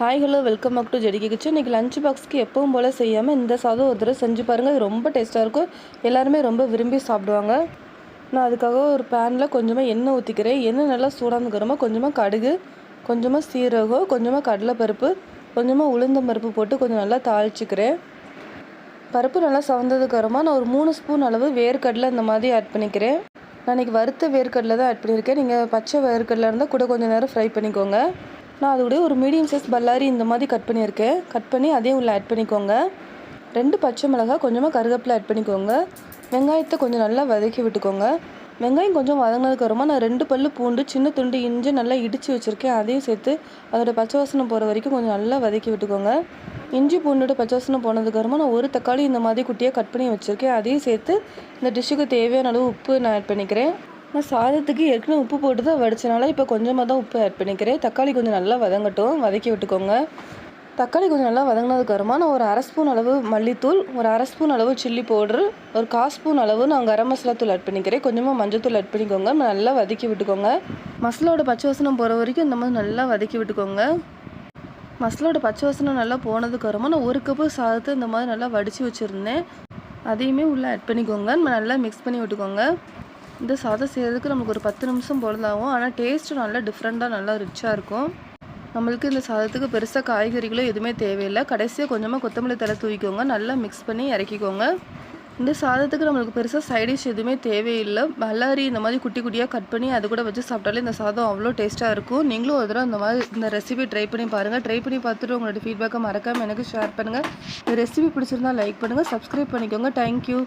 Hi hello welcome back to ஜெடிக்கி kitchen இன்றைக்கி lunch பாக்ஸ்க்கு எப்பவும் போல் செய்யாமல் இந்த சாதம் ஒரு தடவை செஞ்சு பாருங்கள் இது ரொம்ப டேஸ்ட்டாக இருக்கும். எல்லாருமே ரொம்ப விரும்பி சாப்பிடுவாங்க. நான் அதுக்காக ஒரு பேனில் கொஞ்சமாக எண்ணெய் ஊற்றிக்கிறேன் எண்ணெய் நல்லா சூடாந்துக்கிறோமா கொஞ்சமாக கடுகு கொஞ்சமாக சீரகம் கொஞ்சமாக கடலைப்பருப்பு கொஞ்சமாக உளுந்தம் பருப்பு போட்டு கொஞ்சம் நல்லா தாளிச்சிக்கிறேன். பருப்பு நல்லா சவந்ததுக்கப்புறமா நான் ஒரு மூணு ஸ்பூன் அளவு வேர்க்கடலை இந்த மாதிரி ஆட் பண்ணிக்கிறேன். நான் இன்றைக்கி வறுத்த வேர்க்கடலை தான் ஆட் பண்ணியிருக்கேன். நீங்கள் பச்சை வேர்க்கடலை இருந்தால் கூட கொஞ்சம் நேரம் ஃப்ரை பண்ணிக்கோங்க. நான் அது கூட ஒரு மீடியம் சைஸ் பல்லாரி இந்த மாதிரி கட் பண்ணியிருக்கேன். கட் பண்ணி அதையும் உள்ள ஆட் பண்ணிக்கோங்க. ரெண்டு பச்சை மிளகாய் கொஞ்சமாக கருவேப்பிலை ஆட் பண்ணிக்கோங்க. வெங்காயத்தை கொஞ்சம் நல்லா வதக்கி விட்டுக்கோங்க. வெங்காயம் கொஞ்சம் வதங்கினதுக்கு அப்புறமா நான் ரெண்டு பல்லு பூண்டு சின்ன துண்டு இஞ்சி நல்லா இடித்து வச்சுருக்கேன். அதையும் சேர்த்து அதோட பச்சை வாசனை போகிற வரைக்கும் கொஞ்சம் நல்லா வதக்கி விட்டுக்கோங்க. இஞ்சி பூண்டோட பச்சை வாசனை போனதுக்கப்புறமா நான் ஒரு தக்காளி இந்த மாதிரி குட்டியாக கட் பண்ணி வச்சுருக்கேன். அதையும் சேர்த்து இந்த டிஷ்ஷுக்கு தேவையான அளவு உப்பு நான் ஆட் பண்ணிக்கிறேன். நான் சாதத்துக்கு ஏற்கனவே உப்பு போட்டு தான் வடிச்சனால இப்போ கொஞ்சமாக தான் உப்பு ஆட் பண்ணிக்கிறேன். தக்காளி கொஞ்சம் நல்லா வதங்கட்டும். வதக்கி விட்டுக்கோங்க. தக்காளி கொஞ்சம் நல்லா வதங்கினதுக்கப்புறமா நான் ஒரு அரை ஸ்பூன் அளவு மல்லித்தூள் ஒரு அரை ஸ்பூன் அளவு சில்லி பவுட்ரு ஒரு கால் ஸ்பூன் அளவு நான் கரம் மசாலா தூள் ஆட் பண்ணிக்கிறேன். கொஞ்சமாக மஞ்சத்தூள் ஆட் பண்ணிக்கோங்க. நல்லா வதக்கி விட்டுக்கோங்க. மசாலோட பச்சை வசனம் போகிற வரைக்கும் இந்த மாதிரி நல்லா வதக்கி விட்டுக்கோங்க. மசாலோட பச்சை வசனம் நல்லா போனதுக்கப்புறமா நான் ஒரு கப்பு சாதத்தை இந்த மாதிரி நல்லா வடித்து வச்சுருந்தேன். அதையுமே உள்ளே ஆட் பண்ணிக்கோங்க. நம்ம நல்லா மிக்ஸ் பண்ணி விட்டுக்கோங்க. இந்த சாதம் செய்கிறதுக்கு நமக்கு ஒரு பத்து நிமிஷம் போலதாகும் ஆனால் டேஸ்ட்டு நல்லா டிஃப்ரெண்ட்டாக நல்லா ரிச்சாக இருக்கும். நம்மளுக்கு இந்த சாதத்துக்கு பெருசாக காய்கறிகளோ எதுவுமே தேவையில்லை. கடைசியாக கொஞ்சமாக கொத்தமல்லி தலை தூவிக்கோங்க. நல்லா மிக்ஸ் பண்ணி இறக்கிக்கோங்க. இந்த சாதத்துக்கு நம்மளுக்கு பெருசாக சைடிஷ் எதுவுமே தேவையில்லை. மல்லாரி இந்த மாதிரி குட்டி குட்டியாக கட் பண்ணி அது கூட வச்சு சாப்பிட்டாலே இந்த சாதம் அவ்வளோ டேஸ்ட்டாக இருக்கும். நீங்களும் ஒரு தடவை இந்த மாதிரி இந்த ரெசிபி ட்ரை பண்ணி பாருங்கள் ட்ரை பண்ணி பார்த்துட்டு உங்களோட ஃபீட்பேக்கை மறக்காமல் எனக்கு ஷேர் பண்ணுங்கள் இந்த ரெசிபி பிடிச்சிருந்தா லைக் பண்ணுங்கள் சப்ஸ்கிரைப் பண்ணிக்கோங்க. தேங்க்யூ